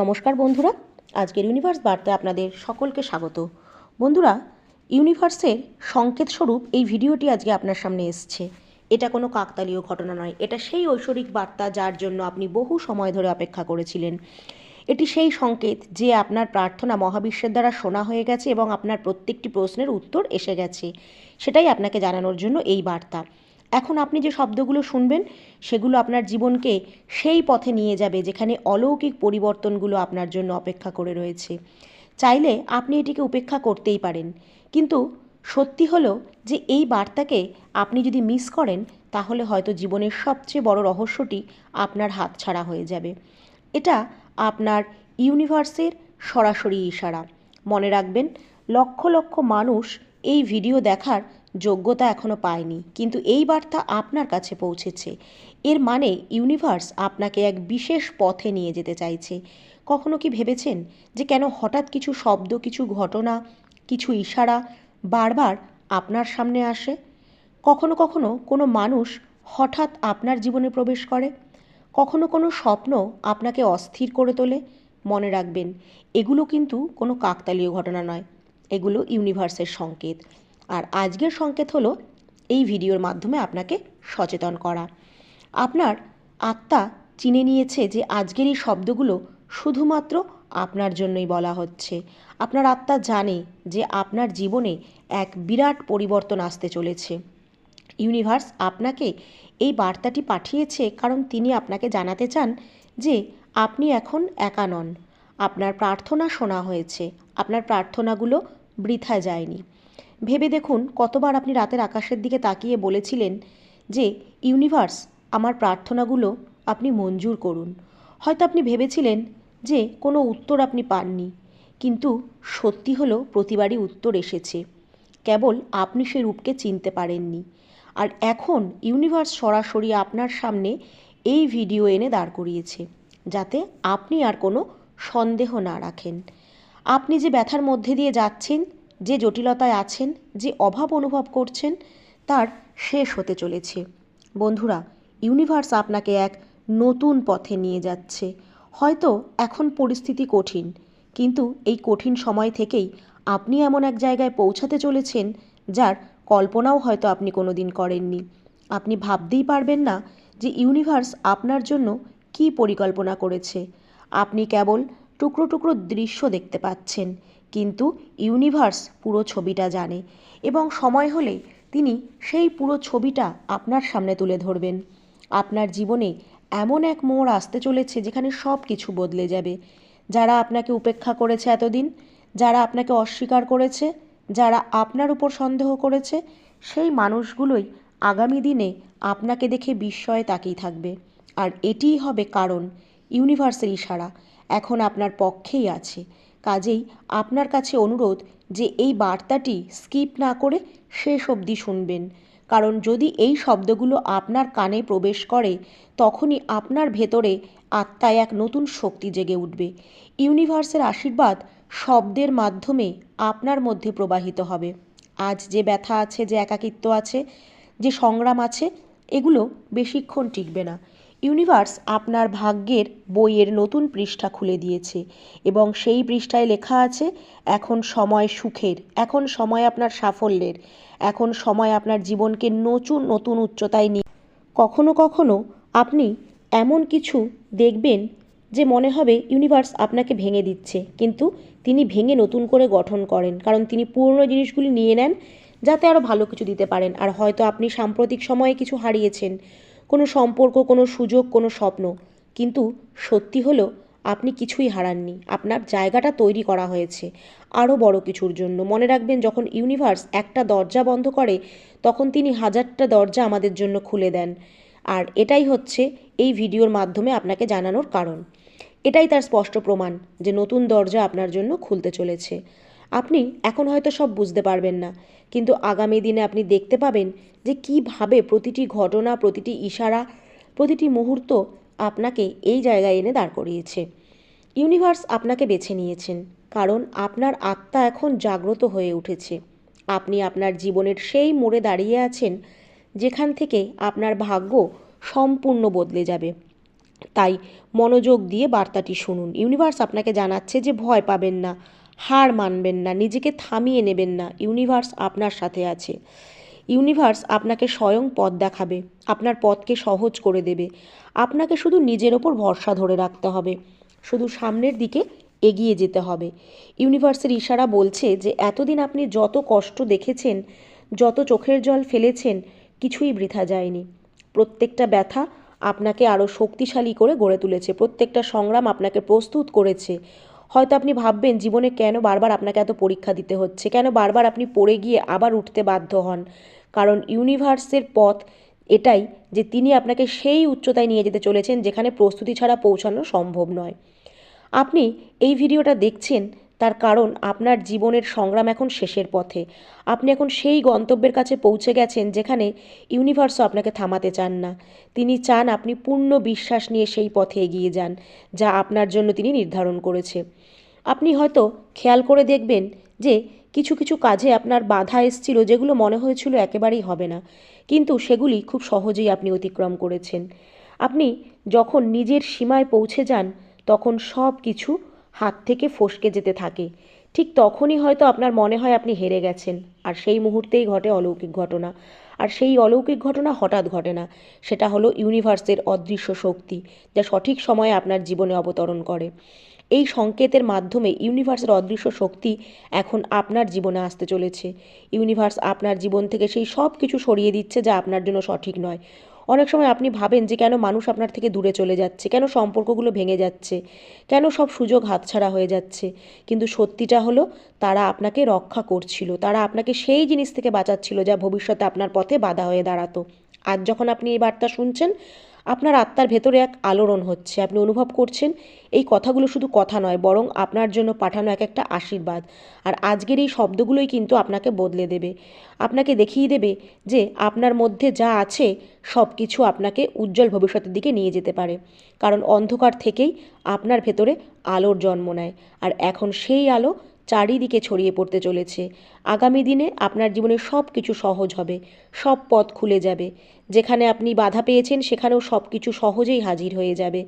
নমস্কার বন্ধুরা, আজকের ইউনিভার্স বার্তায় আপনাদের সকলকে স্বাগত। বন্ধুরা ইউনিভার্সের সংকেত স্বরূপ এই ভিডিওটি আজকে আপনার সামনে এসছে। এটা কোনো কাকতালীয় ঘটনা নয়, এটা সেই ঐশ্বরিক বার্তা যার জন্য আপনি বহু সময় ধরে অপেক্ষা করেছিলেন। এটি সেই সংকেত যে আপনার প্রার্থনা মহাবিশ্বের দ্বারা শোনা হয়ে গেছে এবং আপনার প্রত্যেকটি প্রশ্নের উত্তর এসে গেছে। সেটাই আপনাকে জানানোর জন্য এই বার্তা। এখন আপনি যে শব্দগুলো শুনবেন, সেগুলো আপনার জীবনকে সেই পথে নিয়ে যাবে, যেখানে অলৌকিক পরিবর্তনগুলো আপনার জন্য অপেক্ষা করে রয়েছে। চাইলে আপনি এটিকে উপেক্ষা করতেই পারেন। কিন্তু সত্যি হলো যে এই বার্তাকে আপনি যদি মিস করেন, তাহলে হয়তো জীবনের সবচেয়ে বড় রহস্যটি আপনার হাতছাড়া হয়ে যাবে। এটা আপনার ইউনিভার্সের সরাসরি ইশারা। মনে রাখবেন, লক্ষ লক্ষ মানুষ এই ভিডিও দেখার যোগ্যতা এখনও পায়নি। কিন্তু এই বার্তা আপনার কাছে পৌঁছেছে। এর মানে ইউনিভার্স আপনাকে এক বিশেষ পথে নিয়ে যেতে চাইছে। কখনো কি ভেবেছেন যে কেন হঠাৎ কিছু শব্দ, কিছু ঘটনা, কিছু ইশারা বারবার আপনার সামনে আসে? কখনো কখনো কোনো মানুষ হঠাৎ আপনার জীবনে প্রবেশ করে? কখনো কোনো স্বপ্ন আপনাকে অস্থির করে তোলে? মনে রাখবেন, এগুলো কিন্তু কোনো কাকতালীয় ঘটনা নয়। এগুলো ইউনিভার্সের সংকেত। আর আজকের সংকেত হলো এই ভিডিওর মাধ্যমে আপনাকে সচেতন করা। আপনার আত্মা চিনে নিয়েছে যে আজকের এই শব্দগুলো শুধুমাত্র আপনার জন্যই বলা হচ্ছে। আপনার আত্মা জানে যে আপনার জীবনে এক বিরাট পরিবর্তন আসতে চলেছে। ইউনিভার্স আপনাকে এই বার্তাটি পাঠিয়েছে কারণ তিনি আপনাকে জানাতে চান যে আপনি এখন একা নন। আপনার প্রার্থনা শোনা হয়েছে। আপনার প্রার্থনাগুলো বৃথা যায়নি। ভেবে দেখুন কতবার আপনি রাতের আকাশের দিকে তাকিয়ে বলেছিলেন যে, ইউনিভার্স, আমার প্রার্থনাগুলো আপনি মঞ্জুর করুন। হয়তো আপনি ভেবেছিলেন যে, কোনো উত্তর আপনি পাননি। কিন্তু সত্যি হলো, প্রতিবারই উত্তর এসেছে। কেবল আপনি সে রূপকে চিনতে পারেননি। আর এখন ইউনিভার্স সরাসরি আপনার সামনে এই ভিডিও এনে দাঁড় করিয়েছে, যাতে আপনি আর কোনো সন্দেহ না রাখেন। আপনি যে ব্যথার মধ্যে দিয়ে যাচ্ছেন যে জটিলতায় আছেন, যে অভাব অনুভব করছেন, তার শেষ হতে চলেছে। বন্ধুরা ইউনিভার্স আপনাকে এক নতুন পথে নিয়ে যাচ্ছে। হয়তো এখন পরিস্থিতি কঠিন, কিন্তু এই কঠিন সময় থেকেই আপনি এমন এক জায়গায় পৌঁছাতে চলেছেন, যার কল্পনাও হয়তো আপনি কোনো দিন করেননি। আপনি ভাবতেই পারবেন না যে ইউনিভার্স আপনার জন্য কী পরিকল্পনা করেছে। আপনি কেবল টুকরো টুকরো দৃশ্য দেখতে পাচ্ছেন কিন্তু ইউনিভার্স পুরো ছবিটা জানে এবং সময় হলে তিনি সেই পুরো ছবিটা আপনার সামনে তুলে ধরবেন। আপনার জীবনে এমন এক মোড় আসতে চলেছে যেখানে সব কিছু বদলে যাবে। যারা আপনাকে উপেক্ষা করেছে এতদিন, যারা আপনাকে অস্বীকার করেছে, যারা আপনার উপর সন্দেহ করেছে, সেই মানুষগুলোই আগামী দিনে আপনাকে দেখে বিস্ময়ে তাকিয়ে থাকবে। আর এটিই হবে কারণ, ইউনিভার্সের ইশারা এখন আপনার পক্ষেই আছে। কাজেই আপনার কাছে অনুরোধ যে এই বার্তাটি স্কিপ না করে শেষ অবধি শুনবেন। কারণ যদি এই শব্দগুলো আপনার কানে প্রবেশ করে, তখনই আপনার ভেতরে আত্মায় এক নতুন শক্তি জেগে উঠবে। ইউনিভার্সের আশীর্বাদ শব্দের মাধ্যমে আপনার মধ্যে প্রবাহিত হবে। আজ যে ব্যথা আছে, যে একাকিত্ব আছে, যে সংগ্রাম আছে, এগুলো বেশিক্ষণ টিকবে না। ইউনিভার্স আপনার ভাগ্যের বইয়ের নতুন পৃষ্ঠা খুলে দিয়েছে এবং সেই পৃষ্ঠায় লেখা আছে, এখন সময় সুখের, এখন সময় আপনার সাফল্যের, এখন সময় আপনার জীবনকে নতুন নতুন উচ্চতায় নিয়ে। কখনো কখনো আপনি এমন কিছু দেখবেন যে মনে হবে ইউনিভার্স আপনাকে ভেঙে দিচ্ছে, কিন্তু তিনি ভেঙে নতুন করে গঠন করেন। কারণ তিনি পুরনো জিনিসগুলি নিয়ে নেন যাতে আরও ভালো কিছু দিতে পারেন। আর হয়তো আপনি সাম্প্রতিক সময়ে কিছু হারিয়েছেন। কোনো সম্পর্ক, কোনো সুযোগ, কোনো স্বপ্ন। কিন্তু সত্যি হলো, আপনি কিছুই হারাননি। আপনার জায়গাটা তৈরি করা হয়েছে আরও বড় কিছুর জন্য। মনে রাখবেন, যখন ইউনিভার্স একটা দরজা বন্ধ করে, তখন তিনি হাজারটা দরজা আমাদের জন্য খুলে দেন। আর এটাই হচ্ছে এই ভিডিওর মাধ্যমে আপনাকে জানানোর কারণ। এটাই তার স্পষ্ট প্রমাণ যে নতুন দরজা আপনার জন্য খুলতে চলেছে। আপনি এখন হয়তো সব বুঝতে পারবেন না। কিন্তু আগামী দিনে আপনি দেখতে পাবেন যে কীভাবে প্রতিটি ঘটনা, প্রতিটি ইশারা, প্রতিটি মুহূর্ত আপনাকে এই জায়গায় এনে দাঁড় করিয়েছে। ইউনিভার্স আপনাকে বেছে নিয়েছেন, কারণ আপনার আত্মা এখন জাগ্রত হয়ে উঠেছে। আপনি আপনার জীবনের সেই মোড়ে দাঁড়িয়ে আছেন, যেখান থেকে আপনার ভাগ্য সম্পূর্ণ বদলে যাবে। তাই মনোযোগ দিয়ে বার্তাটি শুনুন। ইউনিভার্স আপনাকে জানাচ্ছে যে ভয় পাবেন না। হার মানবেন না, নিজেকে থামিয়ে নেবেন না। ইউনিভার্স আপনার সাথে আছে। ইউনিভার্স আপনাকে স্বয়ং পথ দেখাবে, আপনার পথকে সহজ করে দেবে। আপনাকে শুধু নিজের ওপর ভরসা ধরে রাখতে হবে, শুধু সামনের দিকে এগিয়ে যেতে হবে। ইউনিভার্সের ইশারা বলছে যে, এতদিন আপনি যত কষ্ট দেখেছেন, যত চোখের জল ফেলেছেন, কিছুই বৃথা যায়নি। প্রত্যেকটা ব্যথা আপনাকে আরও শক্তিশালী করে গড়ে তুলেছে, প্রত্যেকটা সংগ্রাম আপনাকে প্রস্তুত করেছে। হয়তো আপনি ভাববেন, জীবনে কেন বারবার আপনাকে এত পরীক্ষা দিতে হচ্ছে? কেন বারবার আপনি পড়ে গিয়ে আবার উঠতে বাধ্য হন? কারণ ইউনিভার্সের পথ এটাই যে তিনি আপনাকে সেই উচ্চতায় নিয়ে যেতে চলেছেন, যেখানে প্রস্তুতি ছাড়া পৌঁছানো সম্ভব নয়। আপনি এই ভিডিওটা দেখছেন তার কারণ আপনার জীবনের সংগ্রাম এখন শেষের পথে। আপনি এখন সেই গন্তব্যের কাছে পৌঁছে গেছেন যেখানে ইউনিভার্সও আপনাকে থামাতে চান না। তিনি চান আপনি পূর্ণ বিশ্বাস নিয়ে সেই পথে এগিয়ে যান, যা আপনার জন্য তিনি নির্ধারণ করেছে। আপনি হয়তো খেয়াল করে দেখবেন যে কিছু কিছু কাজে আপনার বাধা এসছিল যেগুলো মনে হয়েছিল একেবারেই হবে না, কিন্তু সেগুলি খুব সহজেই আপনি অতিক্রম করেছেন। আপনি যখন নিজের সীমায় পৌঁছে যান, তখন সব কিছু হাত থেকে ফসকে যেতে থাকে। ঠিক তখনই হয়তো আপনার মনে হয় আপনি হেরে গেছেন, আর সেই মুহূর্তেই ঘটে অলৌকিক ঘটনা। আর সেই অলৌকিক ঘটনা হঠাৎ ঘটে না, সেটা হলো ইউনিভার্সের অদৃশ্য শক্তি, যা সঠিক সময়ে আপনার জীবনে অবতরণ করে। এই সংকেতের মাধ্যমে ইউনিভার্সের অদৃশ্য শক্তি এখন আপনার জীবনে আসতে চলেছে। ইউনিভার্স আপনার জীবন থেকে সেই সব কিছু সরিয়ে দিচ্ছে যা আপনার জন্য সঠিক নয়। অনেক সময় আপনি ভাবেন যে কেন মানুষ আপনার থেকে দূরে চলে যাচ্ছে, কেন সম্পর্কগুলো ভেঙে যাচ্ছে, কেন সব সুযোগ হাতছাড়া হয়ে যাচ্ছে। কিন্তু সত্যিটা হলো, তারা আপনাকে রক্ষা করছিল, তারা আপনাকে সেই জিনিস থেকে বাঁচাচ্ছিল যা ভবিষ্যতে আপনার পথে বাধা হয়ে দাঁড়াতো। আজ যখন আপনি এই বার্তা শুনছেন আপনার আত্মার ভেতরে এক আলোড়ন হচ্ছে। আপনি অনুভব করছেন এই কথাগুলো শুধু কথা নয়, বরং আপনার জন্য পাঠানো এক একটা আশীর্বাদ। আর আজকের এই শব্দগুলোই কিন্তু আপনাকে বদলে দেবে। আপনাকে দেখিয়ে দেবে যে আপনার মধ্যে যা আছে সব কিছু আপনাকে উজ্জ্বল ভবিষ্যতের দিকে নিয়ে যেতে পারে। কারণ অন্ধকার থেকেই আপনার ভেতরে আলোর জন্ম নেয়। আর এখন সেই আলো চারিদিকে ছড়িয়ে পড়তে চলেছে। আগামী দিনে আপনার জীবনে সব কিছু সহজ হবে, সব পথ খুলে যাবে। যেখানে আপনি বাধা পেয়েছেন, সেখানেও সব কিছু সহজেই হাজির হয়ে যাবে।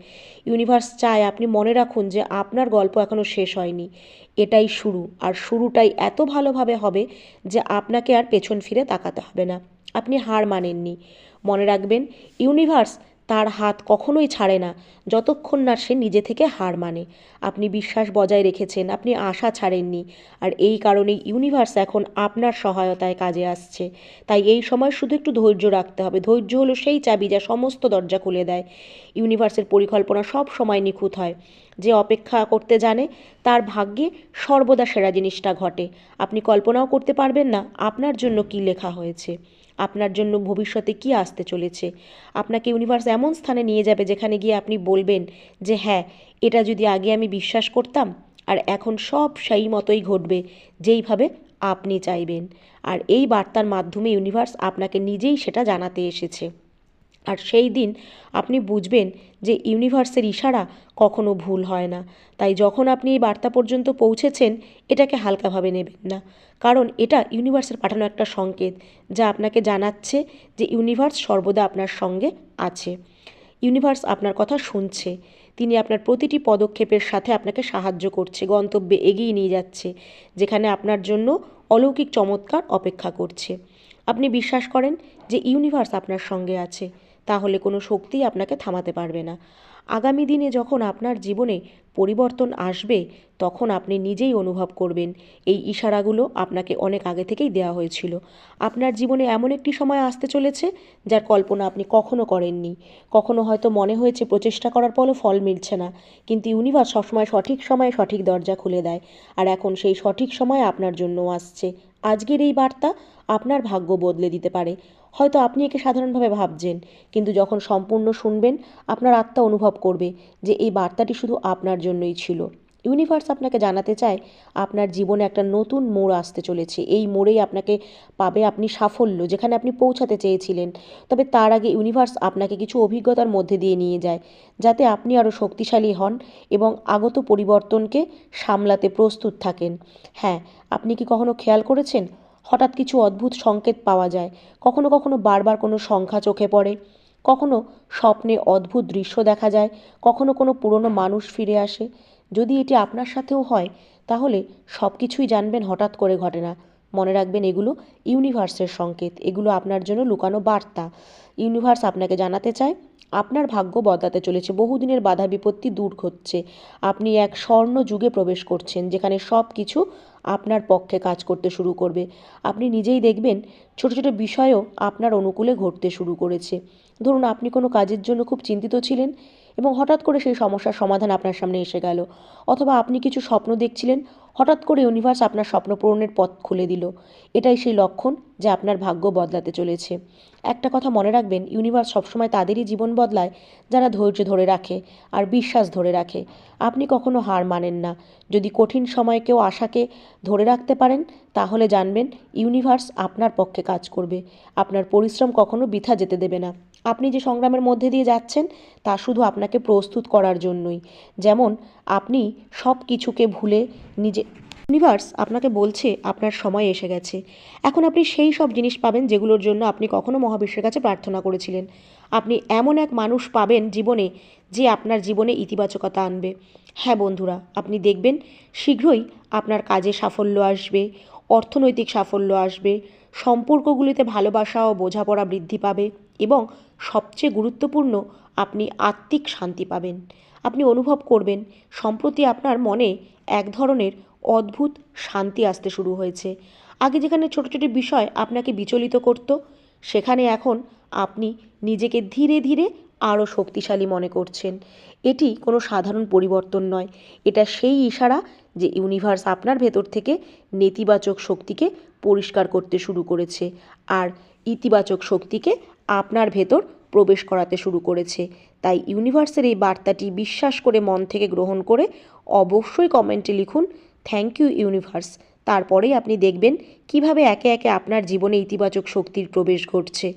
ইউনিভার্স চায় আপনি মনে রাখুন যে আপনার গল্প এখনও শেষ হয়নি। এটাই শুরু, আর শুরুটাই এত ভালোভাবে হবে যে আপনাকে আর পেছন ফিরে তাকাতে হবে না। আপনি হার মানেননি। মনে রাখবেন, ইউনিভার্স তার হাত কখনোই ছাড়ে না, যতক্ষণ না সে নিজে থেকে হার মানে। আপনি বিশ্বাস বজায় রেখেছেন, আপনি আশা ছাড়েননি, আর এই কারণেই ইউনিভার্স এখন আপনার সহায়তায় কাজে আসছে। তাই এই সময় শুধু একটু ধৈর্য রাখতে হবে। ধৈর্য হলো সেই চাবি যা সমস্ত দরজা খুলে দেয়। ইউনিভার্সের পরিকল্পনা সব সময় নিখুঁত হয়। যে অপেক্ষা করতে জানে, তার ভাগ্যে সর্বদা সেরা জিনিসটা ঘটে। আপনি কল্পনাও করতে পারবেন না আপনার জন্য কী লেখা হয়েছে। আপনার জন্য ভবিষ্যতে কি আসতে চলেছে? আপনাকে ইউনিভার্স এমন স্থানে নিয়ে যাবে যেখানে গিয়ে আপনি বলবেন যে হ্যাঁ এটা যদি আগে আমি বিশ্বাস করতাম, আর এখন সব সেই মতোই ঘটবে যেইভাবে আপনি চাইবেন। আর এই বার্তার মাধ্যমে ইউনিভার্স আপনাকে নিজেই সেটা জানাতে এসেছে। আর সেই দিন আপনি বুঝবেন যে ইউনিভার্সের ইশারা কখনো ভুল হয় না। তাই যখন আপনি এই বার্তা পর্যন্ত পৌঁছেছেন, এটাকে হালকাভাবে নেবেন না। কারণ এটা ইউনিভার্সের পাঠানো একটা সংকেত যা আপনাকে জানাচ্ছে যে ইউনিভার্স সর্বদা আপনার সঙ্গে আছে। ইউনিভার্স আপনার কথা শুনছে। তিনি আপনার প্রতিটি পদক্ষেপের সাথে আপনাকে সাহায্য করছে, গন্তব্যে এগিয়ে নিয়ে যাচ্ছে, যেখানে আপনার জন্য অলৌকিক চমৎকার অপেক্ষা করছে। আপনি বিশ্বাস করেন যে ইউনিভার্স আপনার সঙ্গে আছে। তাহলে কোনো শক্তি আপনাকে থামাতে পারবে না। আগামী দিনে যখন আপনার জীবনে পরিবর্তন আসবে, তখন আপনি নিজেই অনুভব করবেন। এই ইশারাগুলো আপনাকে অনেক আগে থেকেই দেওয়া হয়েছিল। আপনার জীবনে এমন একটি সময় আসতে চলেছে, যার কল্পনা আপনি কখনো করেননি। কখনো হয়তো মনে হয়েছে প্রচেষ্টা করার পরও ফল মিলছে না, কিন্তু ইউনিভার্স সবসময় সঠিক সময়ে সঠিক দরজা খুলে দেয়, আর এখন সেই সঠিক সময় আপনার জন্য আসছে। আজকের এই বার্তা আপনার ভাগ্য বদলে দিতে পারে। হয়তো আপনি একে সাধারণভাবে ভাবছেন, কিন্তু যখন সম্পূর্ণ শুনবেন, আপনার আত্মা অনুভব করবে যে এই বার্তাটি শুধু আপনার জন্যই ছিল। ইউনিভার্স আপনাকে জানাতে চায়, আপনার জীবনে একটা নতুন মোড় আসতে চলেছে। এই মোড়েই আপনাকে পাবে আপনি সাফল্য, যেখানে আপনি পৌঁছাতে চেয়েছিলেন। তবে তার আগে ইউনিভার্স আপনাকে কিছু অভিজ্ঞতার মধ্যে দিয়ে নিয়ে যায়, যাতে আপনি আরও শক্তিশালী হন এবং আগত পরিবর্তনকে সামলাতে প্রস্তুত থাকেন। হ্যাঁ আপনি কি কখনো খেয়াল করেছেন? হঠাৎ কিছু অদ্ভুত সংকেত পাওয়া যায়। কখনো কখনো বারবার কোনো সংখ্যা চোখে পড়ে। কখনো স্বপ্নে অদ্ভুত দৃশ্য দেখা যায়। কখনো কোনো পুরনো মানুষ ফিরে আসে। যদি এটি আপনার সাথেও হয়, তাহলে সব কিছুই জানবেন হঠাৎ করে ঘটে না মনে রাখবেন এগুলো ইউনিভার্সের সংকেত। এগুলো আপনার জন্য লুকানো বার্তা। ইউনিভার্স আপনাকে জানাতে চায় আপনার ভাগ্য বদলাতে চলেছে। বহুদিনের বাধা বিপত্তি দূর হচ্ছে আপনি এক স্বর্ণ যুগে প্রবেশ করছেন, যেখানে সব কিছু আপনার পক্ষে কাজ করতে শুরু করবে। আপনি নিজেই দেখবেন, ছোট ছোট বিষয়ও আপনার অনুকূলে ঘটতে শুরু করেছে। ধরুন, আপনি কোনো কাজের জন্য খুব চিন্তিত ছিলেন এবং হঠাৎ করে সেই সমস্যার সমাধান আপনার সামনে এসে গেল। অথবা আপনি কিছু স্বপ্ন দেখছিলেন, হঠাৎ করে ইউনিভার্স আপনার স্বপ্ন পূরণের পথ খুলে দিল। এটাই সেই লক্ষণ যে আপনার ভাগ্য বদলাতে চলেছে। একটা কথা মনে রাখবেন ইউনিভার্স সবসময় তাদেরই জীবন বদলায় যারা ধৈর্য ধরে রাখে আর বিশ্বাস ধরে রাখে। আপনি কখনো হার মানেন না। যদি কঠিন সময় কেউ আশাকে ধরে রাখতে পারেন, তাহলে জানবেন ইউনিভার্স আপনার পক্ষে কাজ করবে। আপনার পরিশ্রম কখনো বৃথা যেতে দেবে না। আপনি যে সংগ্রামের মধ্যে দিয়ে যাচ্ছেন, তা শুধু আপনাকে প্রস্তুত করার জন্যই। যেমন, আপনি সব কিছুকে ভুলে নিজে ইউনিভার্স আপনাকে বলছে, আপনার সময় এসে গেছে। এখন আপনি সেই সব জিনিস পাবেন যেগুলোর জন্য আপনি কখনো মহাবিশ্বের কাছে প্রার্থনা করেছিলেন। আপনি এমন এক মানুষ পাবেন জীবনে, যে আপনার জীবনে ইতিবাচকতা আনবে। হ্যাঁ বন্ধুরা, আপনি দেখবেন, শীঘ্রই আপনার কাজে সাফল্য আসবে, অর্থনৈতিক সাফল্য আসবে সম্পর্কগুলিতে ভালোবাসা ও বোঝাপড়া বৃদ্ধি পাবে এবং সবচেয়ে গুরুত্বপূর্ণ, আপনি আত্মিক শান্তি পাবেন। আপনি অনুভব করবেন, সম্প্রতি আপনার মনে এক ধরনের অদ্ভুত শান্তি আসতে শুরু হয়েছে। আগে যেখানে ছোট ছোট বিষয় আপনাকে বিচলিত করত, সেখানে এখন আপনি নিজেকে ধীরে ধীরে আরও শক্তিশালী মনে করছেন। এটি কোনো সাধারণ পরিবর্তন নয়। এটা সেই ইশারা যে ইউনিভার্স আপনার ভেতর থেকে নেতিবাচক শক্তিকে পরিষ্কার করতে শুরু করেছে আর ইতিবাচক শক্তিকে আপনার ভেতর প্রবেশ করাতে শুরু করেছে। তাই ইউনিভার্সের এই বার্তাটি বিশ্বাস করে মন থেকে গ্রহণ করে অবশ্যই কমেন্টে লিখুন, থ্যাংক ইউ ইউনিভার্স। তারপরেই আপনি দেখবেন কীভাবে একে একে আপনার জীবনে ইতিবাচক শক্তির প্রবেশ ঘটছে।